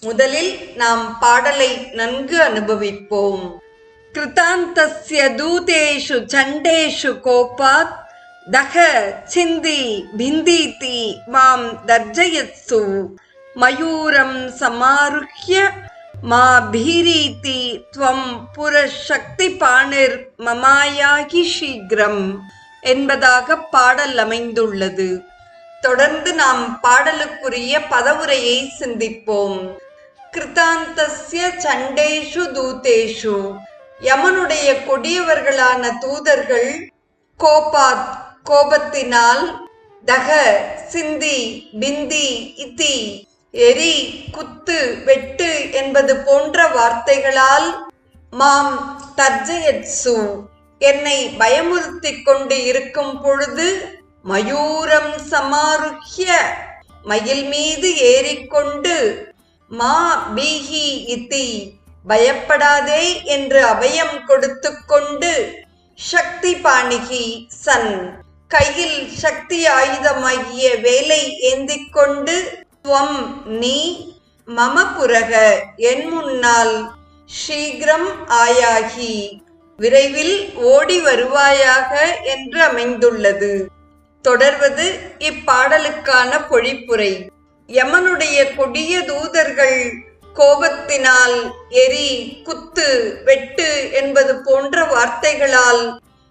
முதலில் நாம் பாடலை நன்கு அனுபவிப்போம். கிருதாந்தஸ்ய தூதேஷு சண்டேஷு கோபாத் தக சிந்தி பிந்தீதி மாம் தர்ஜயத்சு மயூரம் சமாருஹ்ய மா பீரீதி துவம் புரசக்தி பாணிர் மமாயாகி சீக்கிரம் என்பதாக பாடல் அமைந்துள்ளது. தொடர்ந்து நாம் பாடலுக்குரிய பதவுரையை சிந்திப்போம். கிருத்தாந்தஸ்ய சண்டேஷு தூதேஷு. யமனுடைய கொடியவர்களான தூதர்கள் கோபாத் கோபத்தினால் தக சிந்தி பிந்தி இத்தி எரி குத்து வெட்டு என்பது போன்ற வார்த்தைகளால் மாம் தர்ஜயத்சு. என்னை பயமுறுத்திக் கொண்டு இருக்கும் பொழுது மயூரம் சமாருக்கிய மயில் மீது ஏறிக்கொண்டு மா பீஹி இத்தி பயப்படாதே என்று அபயம் கொடுத்து கொண்டு சக்தி பாணிகி சன். கையில் சக்தி ஆயுதமாகிய வேலை ஏந்தி கொண்டு துவம் நீ மம புரக என் முன்னால் சீக்கிரம் ஆயாகி விரைவில் ஓடி வருவாயாக என்று அமைந்துள்ளது. தொடர்வது இப்பாடலுக்கான பொழிப்புரை. யமனுடைய கொடிய தூதர்கள் கோபத்தினால் எரி குத்து வெட்டு என்பது போன்ற வார்த்தைகளால்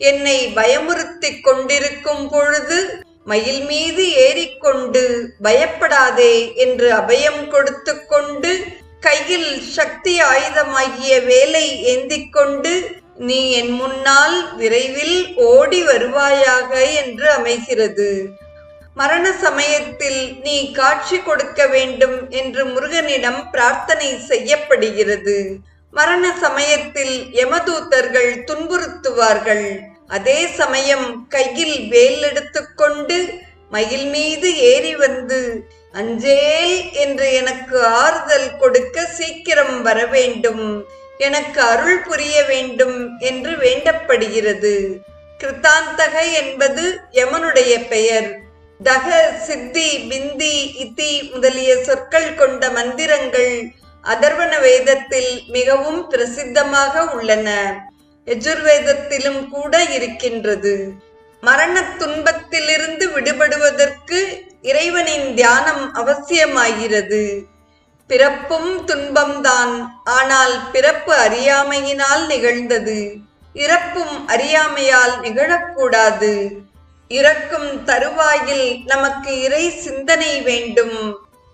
என்னை பயமுறுத்திக் கொண்டிருக்கும் பொழுது மயில் மீது ஏறிக்கொண்டு பயப்படாதே என்று அபயம் கொடுத்து கொண்டு கையில் சக்தி ஆயுதமாகிய வேலை ஏந்திக் கொண்டு நீ என் முன்னால் விரைவில் ஓடி வருவாயாக என்று அமைகிறது. மரண சமயத்தில் நீ காட்சி கொடுக்க வேண்டும் என்று முருகனிடம் பிரார்த்தனை செய்யப்படுகிறது. மரண சமயத்தில் யமதூத்தர்கள் துன்புறுத்துவார்கள். அதே சமயம் கையில் வேல் எடுத்துக்கொண்டு மயில் மீது ஏறி வந்து அஞ்சேல் என்று எனக்கு ஆறுதல் கொடுக்க சீக்கிரம் வர வேண்டும் எனக்கு அருள் புரிய வேண்டும் என்று வேண்டப்படுகிறது. கிருத்தாந்தக என்பது யமனுடைய பெயர். தக சித்தி பிந்தி இத்தி முதலிய சொற்கள் கொண்ட மந்திரங்கள் அதர்வன வேதத்தில் மிகவும் பிரசித்தமாக உள்ளன. எஜுர்வேதத்திலும் கூட இருக்கின்றது. மரண துன்பத்திலிருந்து விடுபடுவதற்கு இறைவனின் தியானம் அவசியமாகிறது. பிறப்பும் துன்பம்தான் ஆனால் பிறப்பு அறியாமையினால் நிகழ்ந்தது. இறப்பும் அறியாமையால் நிகழக்கூடாது. இறக்கும் தருவாயில் நமக்கு இறை சிந்தனை வேண்டும்.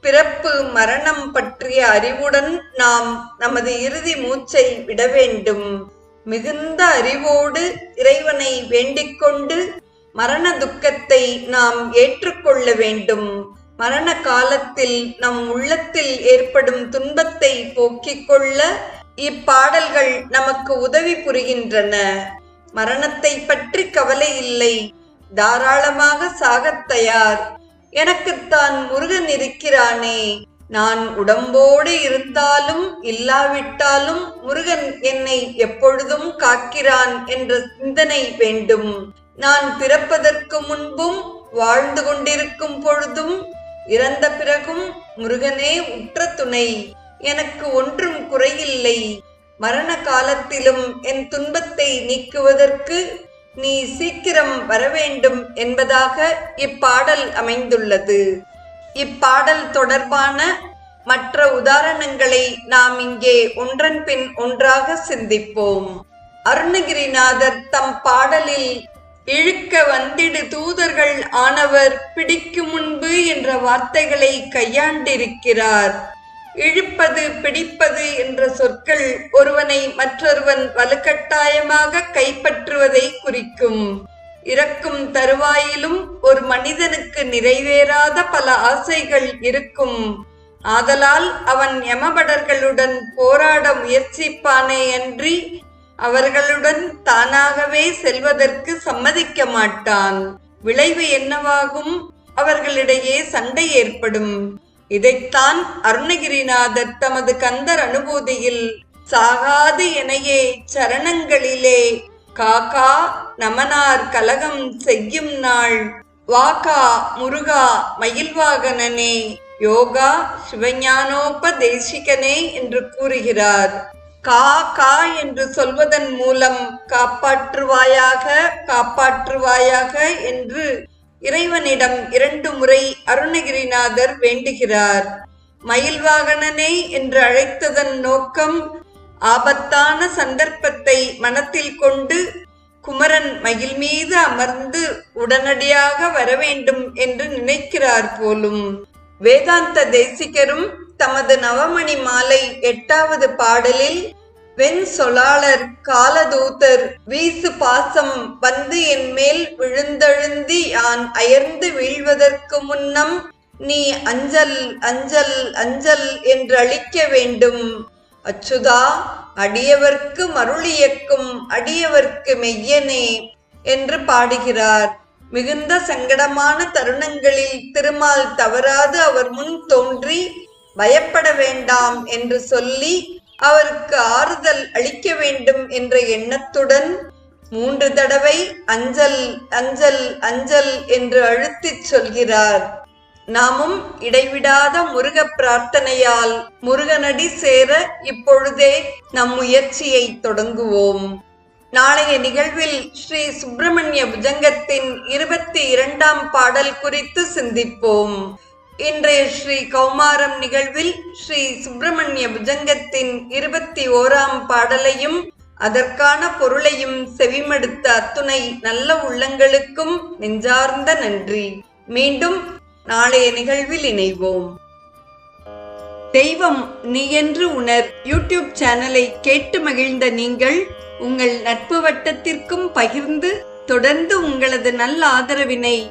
பிறப்பு மரணம் பற்றிய அறிவுடன் நாம் நமது இறுதி மூச்சை விட வேண்டும். மிகுந்த அறிவோடு இறைவனை வேண்டிக்கொண்டு மரண துக்கத்தை நாம் ஏற்றுக்கொள்ள வேண்டும். மரண காலத்தில் நம் உள்ளத்தில் ஏற்படும் துன்பத்தை போக்கிக் கொள்ள இப்பாடல்கள் நமக்கு உதவி புரிகின்றன. மரணத்தை பற்றி கவலை இல்லை. தாராளமாக சாகத் தயார். எனக்குத்தான் முருகன் இருக்கிறானே. நான் உடம்போடு இருந்தாலும் இல்லாவிட்டாலும் முருகன் என்னை எப்பொழுதும் காக்கிறான் என்ற சிந்தனை வேண்டும். நான் பிறப்பதற்கு முன்பும் வாழ்ந்து கொண்டிருக்கும் பொழுதும் இறந்த பிறகும் முருகனே உற்ற துணை. எனக்கு ஒன்றும் குறையில்லை. மரண காலத்திலும் என் துன்பத்தை நீக்குவதற்கு நீ சீக்கிரம் வரவேண்டும் என்பதாக இப்பாடல் அமைந்துள்ளது. இப்பாடல் தொடர்பான மற்ற உதாரணங்களை நாம் இங்கே ஒன்றன் பின் ஒன்றாக சிந்திப்போம். அருணகிரிநாதர் தம் பாடலில் இழுக்க வந்திடு தூதர்கள் ஆனவர் பிடிக்கு முன்பு என்ற வார்த்தைகளை கையாண்டிருக்கிறார். இழுப்பது பிடிப்பது என்ற சொற்கள் ஒருவனை மற்றொருவன் வலுக்கட்டாயமாக கைப்பற்றுவதை குறிக்கும். இறக்கும் தருவாயிலும் ஒரு மனிதனுக்கு நிறைவேறாத பல ஆசைகள் இருக்கும். ஆதலால் அவன் யமபடர்களுடன் போராட முயற்சிப்பானே அன்றி அவர்களுடன் தானாகவே செல்வதற்கு சம்மதிக்க மாட்டான். விளைவு என்னவாகும்? அவர்களிடையே சண்டை ஏற்படும். இதைத்தான் அருணகிரிநாதர் தமது கந்தர் அனுபூதியில் சாகாது எனையே சரணங்களிலே. காக்கா நமனார் கலகம் செய்யும் நாள். வாக்கா முருகா மயில்வாகனனே. யோகா சிவஞானோபதேசிகனே என்று கூறுகிறார். கா கா என்று சொல்வதன் மூலம் காப்பாற்றுவாயாக காப்பாற்றுவாயாக என்று இறைவனிடம் இரண்டு முறை அருணகிரிநாதர் வேண்டுகிறார். மயில்வாகனனே என்று அழைத்ததன் நோக்கம் ஆபத்தான சந்தர்ப்பத்தை மனத்தில் கொண்டு குமரன் மயில் மீது அமர்ந்து உடனடியாக வர வேண்டும் என்று நினைக்கிறார் போலும். வேதாந்த தேசிகரும் தமது நவமணி மாலை எட்டாவது பாடலில் வெண் சொலாளர் காலதூதர் வீசு பாசம் வந்து என் மேல் விழுந்தழுந்தி யான் அயர்ந்து வீழ்வதற்கு முன்னம் நீ அஞ்சல் அஞ்சல் அஞ்சல் என்று அளிக்க வேண்டும். அச்சுதா அடியவர்க்கு மருளியக்கும் அடியவர்க்கு மெய்யனே என்று பாடுகிறார். மிகுந்த சங்கடமான தருணங்களில் திருமால் தவறாது அவர் முன் தோன்றி பயப்பட வேண்டாம் என்று சொல்லி அவருக்கு ஆறுதல் அளிக்க வேண்டும் என்ற எண்ணத்துடன் மூன்று தடவை அஞ்சல் அஞ்சல் அஞ்சல் என்று அழுத்திச் சொல்கிறார். நாமும் இடைவிடாத முருக பிரார்த்தனையால் முருகனடி சேர இப்பொழுதே நம் முயற்சியை தொடங்குவோம். நாளைய நிகழ்வில் ஸ்ரீ சுப்பிரமணிய புஜங்கத்தின் இருபத்தி இரண்டாம் பாடல் குறித்து சிந்திப்போம். இன்றைய ஸ்ரீ கௌமாரம் நிகழ்வில் ஸ்ரீ சுப்பிரமணிய புஜங்கத்தின் இருபத்தி ஓராம் பாடலையும் அதற்கான பொருளையும் செவிமடுத்த அத்துணை நல்ல உள்ளங்களுக்கும் நெஞ்சார்ந்த நன்றி. மீண்டும் நாளைய நிகழ்வில் இணைவோம். தெய்வம் நீ என்று உணர் யூடியூப் சேனலை கேட்டு மகிழ்ந்த நீங்கள் உங்கள் நட்பு வட்டத்திற்கும் பகிர்ந்து தொடர்ந்து உங்களது நல்ல ஆதரவினை